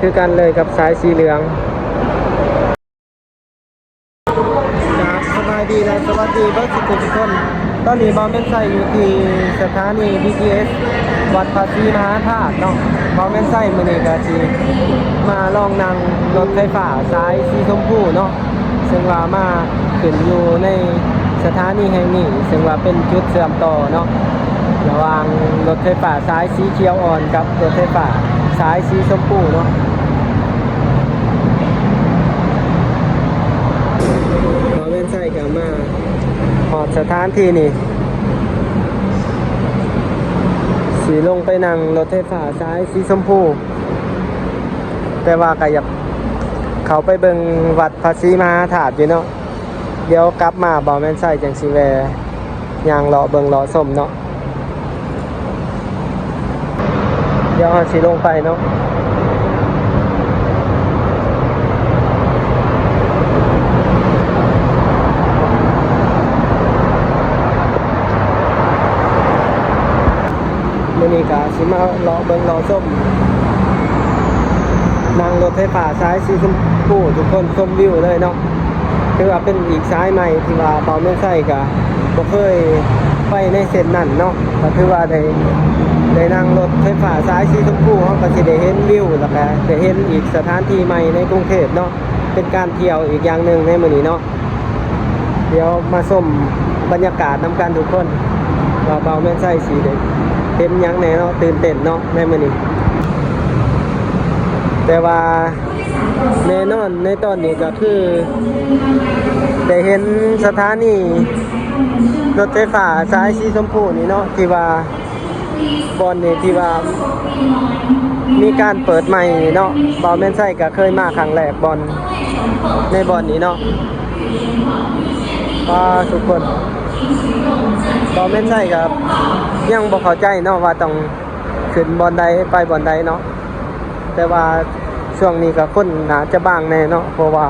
คือกันเลยกับสายสีเหลืองครับสบายดีนะสวัสดีเบิร์ดสุขุทุกคน ตอนนี้บอมเป็นใส่อยู่ที่สถานี BTS วัดภาษีมหาธาตุเนาะบอมเป็นใส่มือนี้ก็จีมาลองนั่งรถไฟฟ้าสายสีชมพูเนาะซึ่งว่ามาขึ้นอยู่ในสถานีแห่งนี้ ซึ่งว่าเป็นจุดเชื่อมต่อเนาะระหว่างรถไฟฟ้าสายสีเขียวอ่อนกับรถไฟฟ้า สายสีชมพูเนาะมาเว้นใส่กับมาหอดสถานที่นี่ สีลงไปนั่งรถไฟฟ้าสายสีชมพู แต่ว่าก็อยากเขาไปเบิงวัดภาษีมาธาตุอยู่เนาะเดี๋ยวกลับมาบอแม่นใส่จังสีแวยางเลาะเบิงเลาะสมเนาะ เดี๋ยวเอาสีลงไปเนาะมื่อนี้กาสิมาเลาะเบิงเลาะส้มนั่งรถไฟฟ้าสายสีชมพูทุกคนชมวิวเลยเนาะคือว่าเป็นอีกสายใหม่ที่ว่าเบาไม่ใส่กะบ่เคยไปในเส้นนั่นเนาะก็คือว่าได้ ได้นั่งรถไฟฟ้าสายสีชมพูเขาก็สิได้เห็นวิวแล้วก็ได้เห็นอีกสถานที่ใหม่ในกรุงเทพเนาะเป็นการเที่ยวอีกอย่างหนึ่งในมื้อนี้เนาะเดี๋ยวมาชมบรรยากาศน้ำกันทุกคนว่าเบาแม่นใส่สีเด็กเห็นยังแน่เนาะตื่นเต้นเนาะในมื้อนี้แต่ว่าแน่นอนในตอนนี้ก็คือได้เห็นสถานีรถไฟฟ้าสายสีชมพูนี่เนาะที่ว่า บอลนี่ที่ว่ามีการเปิดใหม่เนาะบอลแมนไซก็เคยมาครั้งแรกบอลในบอลนี้เนาะก็ทุกคนบอลแมนไซกับยังบ่เข้าใจเนาะว่าต้องขึ้นบอลใดไปบอลใดเนาะแต่ว่าช่วงนี้ก็คนหนาจะบ้างแน่เนาะเพราะว่า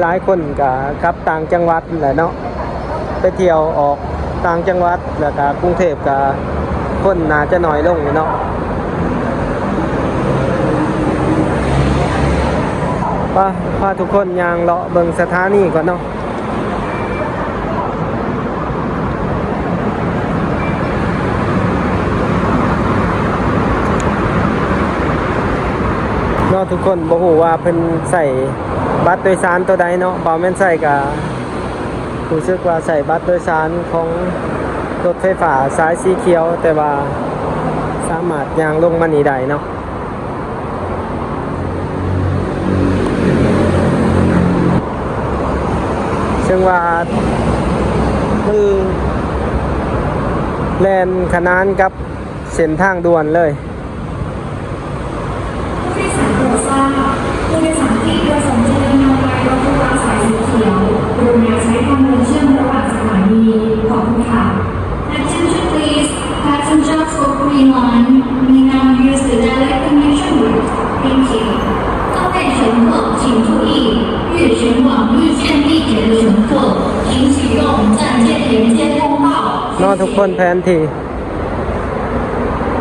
หลายๆคนก็กลับต่างจังหวัดแหละเนาะไปเที่ยวออก ต่างจังหวัดแล้วก็กรุงเทพก็คนน่าจะน้อยลงเนาะป้าพาทุกคนยางเลาะเบิงสถานีก่อนเนาะเนาะทุกคนบอกว่าเพิ่นใส่บัตรโดยสารตัวใดเนาะบ่แม่นใส่กับ รู้สึกว่าใส่บัตรโดยสารของรถไฟฟ้าสายสีเขียว แต่ว่าสามารถยางลงมานี่ได้เนาะซึ่งว่าคือแลนขนานกับเส้นทางด่วนเลย นอทุกคนแผนที่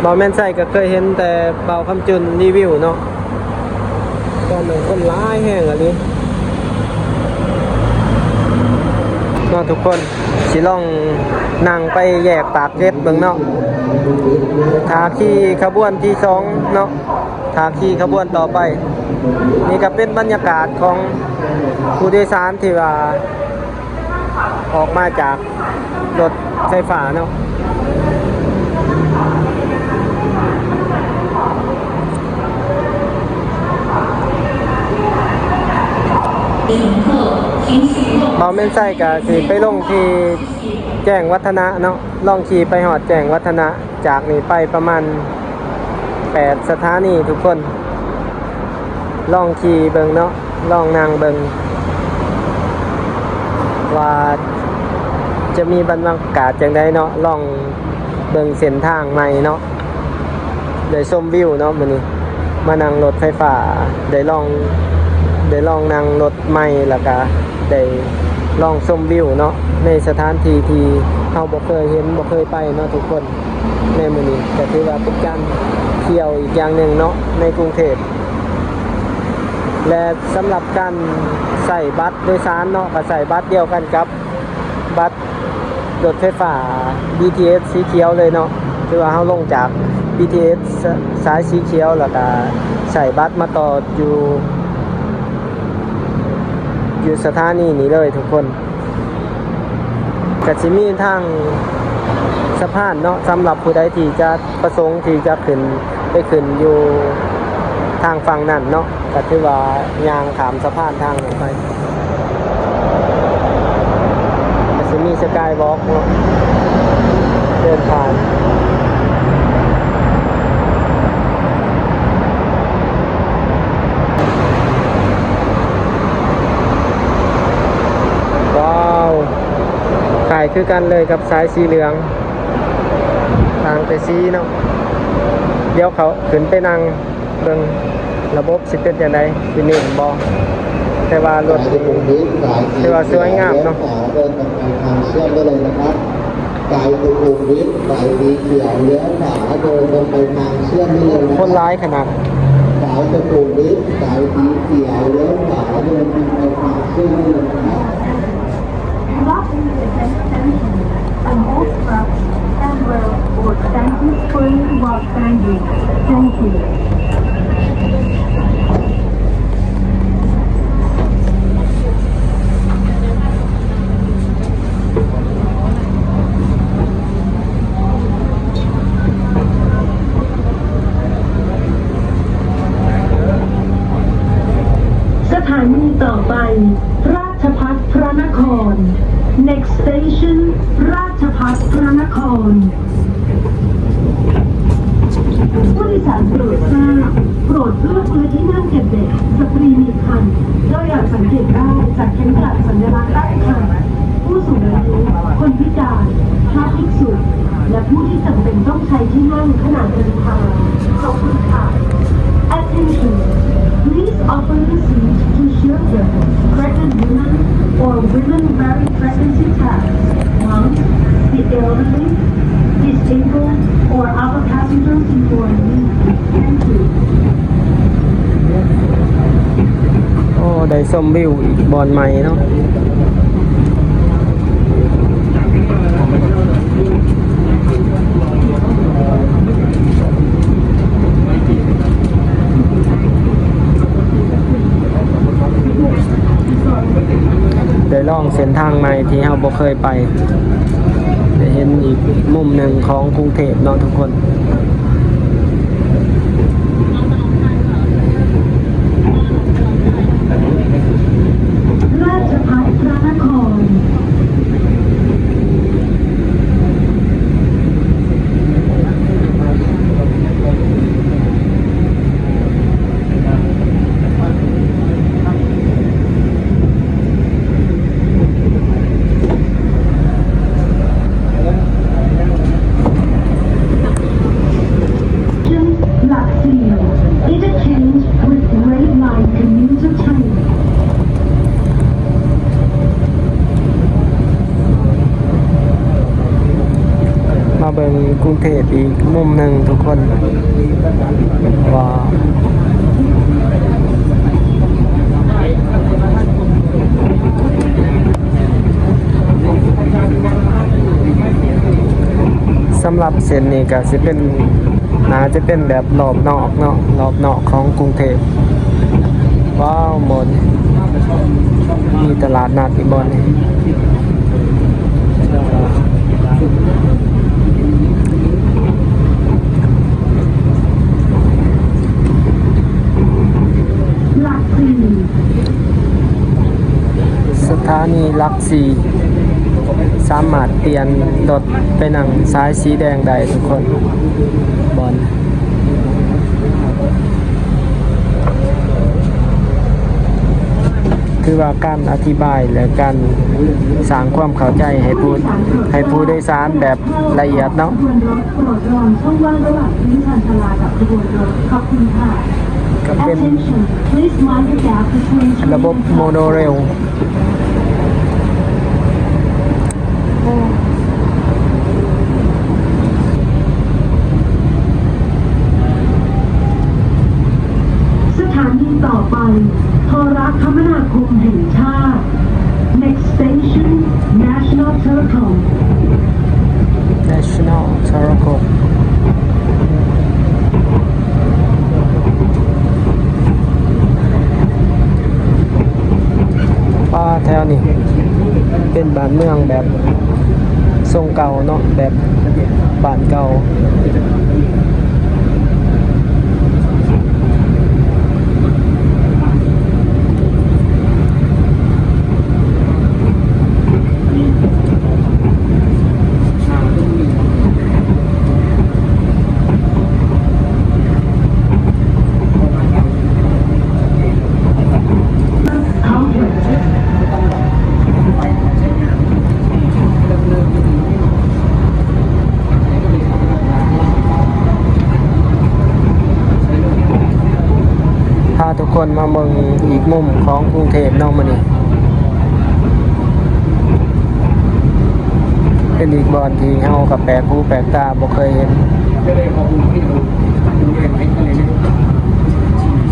เบาแมนใส่ก็เคยเห็นแต่เบาคำจุนรีวิวเนาะตอนหนึ่งคนร้ายแห้งอันนี้เนทุกคนสิลองนั่งไปแยกปากเจ็ดเบิ่งนาะทาขี่ขบวนที่สองเนาะทาขี่ขบวนต่อไป นี่ก็เป็นบรรยากาศของผู้โดยสารที่ว่า ออกมาจากรถไฟฟ้าเนาะเบาเม่นไส้ก็สิไปลงที่แจ้งวัฒนะเนาะลองขี่ไปหอดแจ้งวัฒนะ จากนี้ไปประมาณ 8 สถานีทุกคน ลองขี่เบิงเนาะลองนางเบิงว่า จะมีบรรยากาศจังไดเนาะลองเบิงเส้นทางใหม่เนาะได้ชมวิวเนาะมื้อนี้มานั่งรถไฟฟ้าได้ลองได้ลองนั่งรถใหม่แล้วก็ได้ลองชมวิวเนาะในสถานที่ที่เราบ่เคยเห็นบ่เคยไปเนาะทุกคนในมื้อนี้ก็ถือว่าเป็นการเที่ยวอีกอย่างหนึ่งเนาะในกรุงเทพและสำหรับการใส่บัตรโดยสารเนาะก็ใส่บัตรเดียวกันกับ บัตร รถไฟฟ้า BTS สีเขียวเลยเนาะคือว่าเราลงจาก BTS สายสีเขียวแล้วก็ใส่บัตรมาต่ออยู่ อยู่สถานีนี้เลยทุกคนก็จะมีทางสะพานเนาะสำหรับผู้ใดที่จะประสงค์ที่จะขึ้นไปขึ้นอยู่ทางฝั่งนั้นเนาะก็ถือว่ายางขามสะพานทางนั้นไปก็จะมี สกายวอล์กเดินผ่านว้าวไก่คือกันเลยกับสายสีเหลือง ทางไปซีเนาะเดี๋ยวเขาขึ้นไปนั่งเบิ่งระบบสิเป็นยังไงสิหนึ่งบอ แต่ว่ารถสายนี่สุขุมวิทสายสีถือว่าสวยงามเนอะลี้ยวขวเดินตรงไปทางเชื่อมได้เลยนะครับสายสุขุมวิทสายสีเขียวเลี้ยวขวาเดินตรงไปทางเชื่อมได้เลยนะคนรับร้ายขนาดสายสุขุมวิทสายสีเขียวเลี้ยวขวาเดินตรงไปทางเชื่อมได้เลยนะครับ Blocking the ถานีต่อไป ราชพัฒพระนคร next station ราชพัฒพระนครผู้โดยสารโปรดทราบโปรดเลือกพื้นที่นั่งเก็บเด็กสตรีมีครรภ์โดยอาจสังเกตได้จากเข็มกลัดสัญลักษณ์ใต้คางผู้สูงอายุคนพิการพระภิกษุและผู้ที่จำเป็นต้องใช้ที่นั่งขณะเดินทางขอบคุณค่ะ Attention! Please offer the seat to children, pregnant women, or women bearing pregnancy tests, moms, the elderly, disabled, or other passengers in your need. Thank you. โอ้ได้ส้มวิวอีกบอนใหม่เนาะ องเส้นทางใหม่ที่เราบ่เคยไปได้เห็นอีกมุมหนึ่งของกรุงเทพเนาะทุกคน ราชพัฒพระนคร หลักสี่ interchange with Red Line commuter train มาเบิงกรุงเทพอีกมุมหนึ่งทุกคนว้าวสำหรับเส้นนี้ก็จะเป็นน่าจะเป็นแบบรอบนอกเนาะรอบนอกของกรุงเทพว้าวมดมีตลาดนัดอีบอนนี่ หลัก สถานีหลักสีสามารถเปลี่ยนรถไปนั่งซ้ายสีแดงได้ทุกคนบอลคือว่าการอธิบายและการสร้างความเข้าใจให้ผู้ให้ผู้โดยสารแบบละเอียดเนาะ Attention please mind the gap between ระ มุมของกรุงเทพนาะมื้อนี้เป็นอีกบอนที่เฮากับแปลกหูแปลกตาบ่เคยเห็น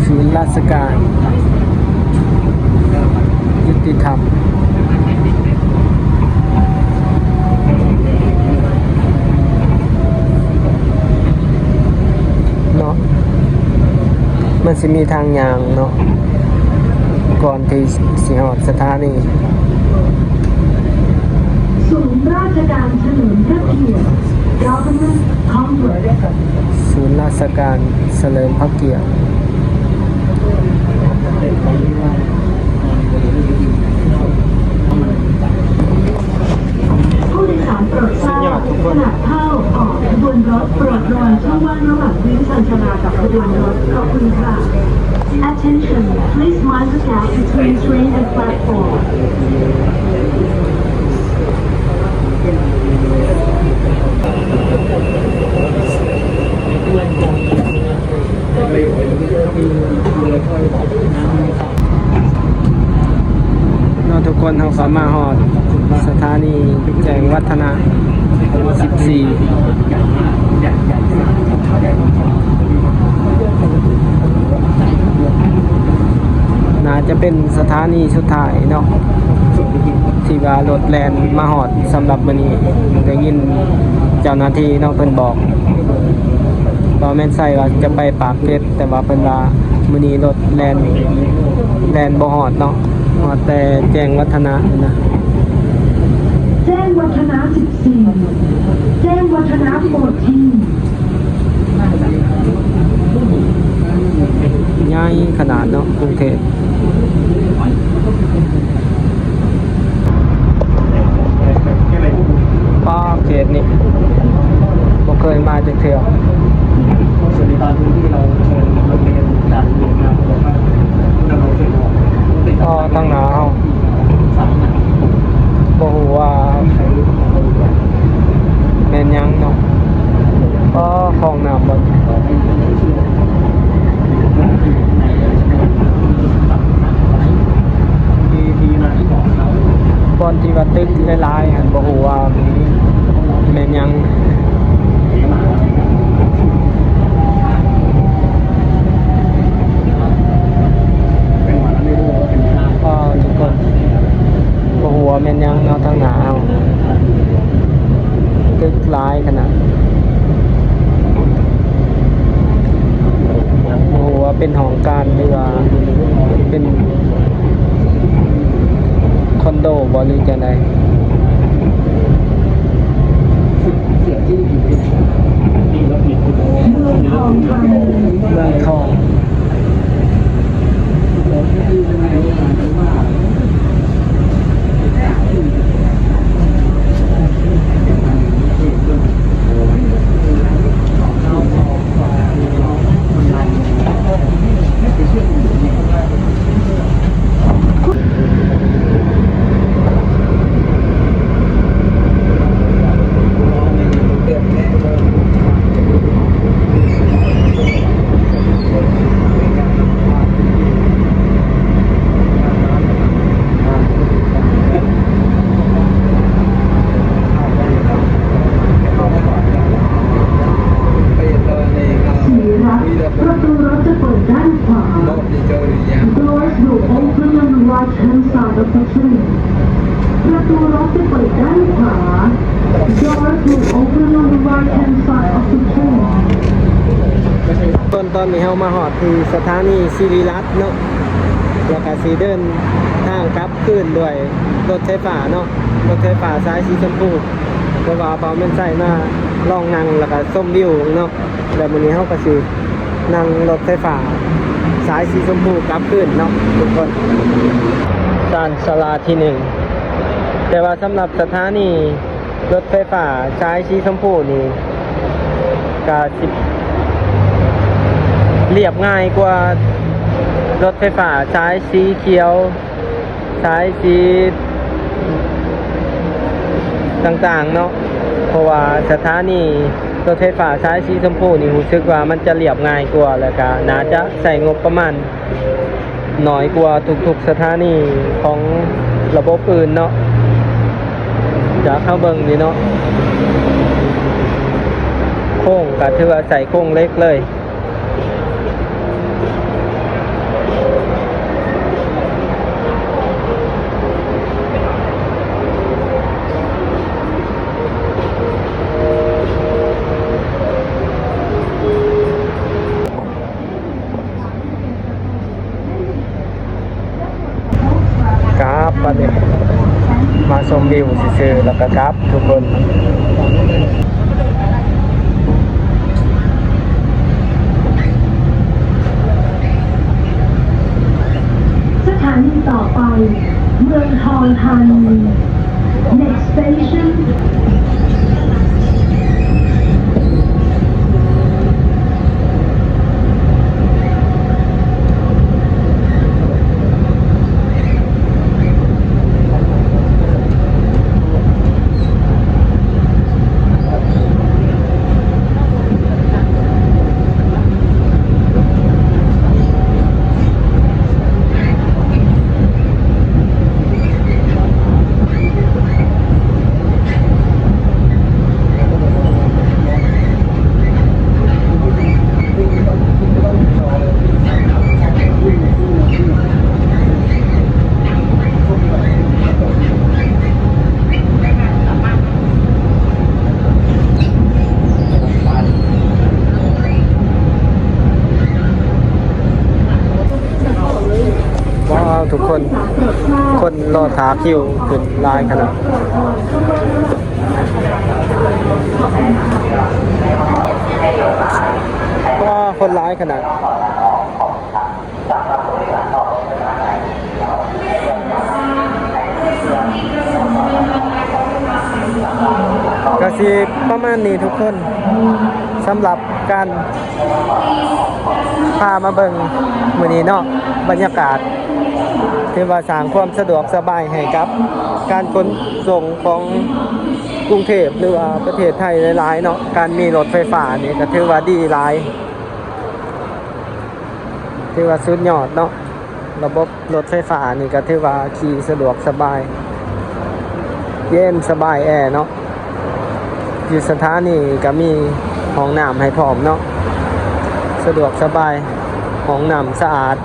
ศูนย์ราชการ ยุติธรรมเนาะมันสิมีทางยางเนาะ ก่อนที่สิฮอดสถานีศูนย์ราชการเฉลิมพระเกียรติ Government Complex ศูนย์ราชการเฉลิมพระเกียรติ ผู้โดยสารโปรดทราบขณะเข้าออกขบวนรถโปรดรอช่องว่างระหว่างพื้นชานชาลากับขบวนรถขอบคุณค่ะ Attention please mind the gap between train and platform เนาะทุกคนเขาสามารถหอดสถานีแจ้งวัฒนะ 14น่าจะเป็นสถานีสุดท้ายเนาะที่ว่ารถแลนมาหอดสำหรับวันนี้ได้ยินเจ้าหน้าที่เนาะเพิ่นบอกว่าแม่นใส่ว่าจะไปปากเกร็ดแต่ว่าเพิ่นว่ามื้อนี้รถแลนแลนบ่ฮอดเนาะฮอดแต่แจ้งวัฒนะนี่นะแจ้งวัฒนะ14 แจ้งวัฒนะโปรดทีใหญ่ขนาดเนาะกรุงเทพป้าเขตนี่บ่เคยมาจักเทื่อสวัสดีตอนที่เราเชิญรถเมล์จากเวียดนามบอกว่าดำรงสิทธิ์บอกติดก็ตั้งหนาเฮาสามหนักบ่ฮู้ว่า แม่นหยังเนาะก็ฟองน้ำบ่ทีทีมาที่บอกเราบ่อนที่ว่าตึกหลายๆหั่นบ่ฮู้ว่าแม่นหยัง เป็นวันไม่รู้ว่าเป็นทาง ก็ทุกคนบ่ฮู้ว่าแม่นหยังเนาะตั้งหนาเฮาตึกหลายขนาดบ่ฮู้ว่าเป็นห้องการหรือว่าเป็นคอนโดบ่หรือจังได เสียที่อยู่ที่นี่เราผิดคือ เมืองทองธานี เมืองทอง สีรักประตูรถจะเปิดด้านขวา Doors will open on the right hand side of the train ประตูรถจะเปิดด้านขวา Doors will open on the right hand side of the train ตอนต อนนี้เฮามาฮอสถานีสิริรัตน์เนาะแล้วก็สิเดินทางกลับคืนด้วยรถไฟฟ้าเนาะรถไฟฟ้าสายสีชมพูเพราะว่าเบาแม่นใส่มาลองนั่งแล้วก็ส้มวิวเนาะแล้วมื้อนี้เฮาก็สินั่งรถไฟฟ้าสายสีชมพูกลับคืนเนาะทุกคนจานสลาที่หนึ่งแต่ว่าสำหรับสถานีรถไฟฟ้าสายสีชมพูนี่ก็สิบ เรียบง่ายกว่ารถไฟฟ้าสายสีเขียวสายสีต่างๆเนาะเพราะว่าสถานีรถไฟฟ้าสายสีชมพูนี่รู้สึกว่ามันจะเรียบง่ายกว่าแล้วก็น่าจะใส่งบประมาณน้อยกว่าทุกๆสถานีของระบบอื่นเนาะจะเข้าเบิงนี่เนาะโค้งก็ถือว่าใส่โค้งเล็กเลย กราฟบัดนี้มาชม วิวซื่อๆแล้วก็กราฟทุกคนสถานีต่อไป เมืองทองธานี next station ทุกคน คนรอถาคิวขึ้นลายขนาดว้าวคนร้ายขนาดก็สิประมาณนี้ทุกคน สำหรับการพามาเบิงมือนี้เนาะบรรยากาศที่ว่าสร้างความสะดวกสบายให้กับ การขนส่งของกรุงเทพหรือว่าประเทศไทยหลายๆเนาะการมีรถไฟฟ้านี่ก็ถือว่าดีหลายถือว่าสุดยอดเนาะระบบรถไฟฟ้านี่ก็ถือว่าขี่สะดวกสบาย เย็นสบายแอร์เนาะอยู่สถานีก็มี ห้องน้ำให้พร้อมเนาะสะดวกสบายห้องน้ำสะอาด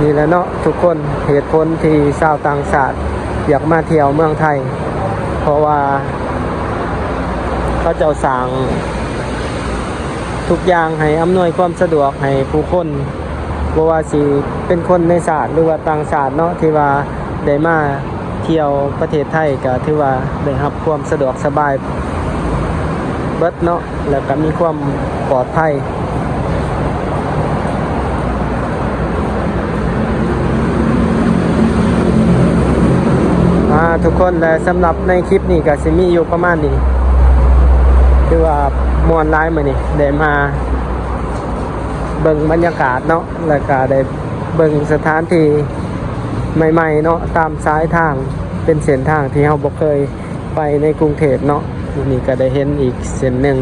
นี่แหละเนาะทุกคนเหตุผลที่ชาวต่างชาติอยากมาเที่ยวเมืองไทย เพราะว่าเขาเจ้าสั่งทุกอย่างให้อำนวยความสะดวกให้ผู้คน บ่ว่าสิเป็นคนในศาสตร์หรือว่าต่างศาสตร์เนาะที่ว่าได้มาเที่ยวประเทศไทยก็ถือว่าได้รับความสะดวกสบายเบิดเนาะแล้วก็มีความปลอดภัยอ่าทุกคนและสำหรับในคลิปนี้ก็สิมีอยู่ประมาณนี้ คือว่ามวนร้ายมานี่ได้มา เบิ่งบรรยากาศเนาะแล้วก็ได้เบิ่งสถานที่ใหม่ๆเนาะตามซ้ายทางเป็นเส้นทางที่เราบ่เคยไปในกรุงเทพเนาะวันนี้ก็ได้เห็นอีกเส้นหนึ่ง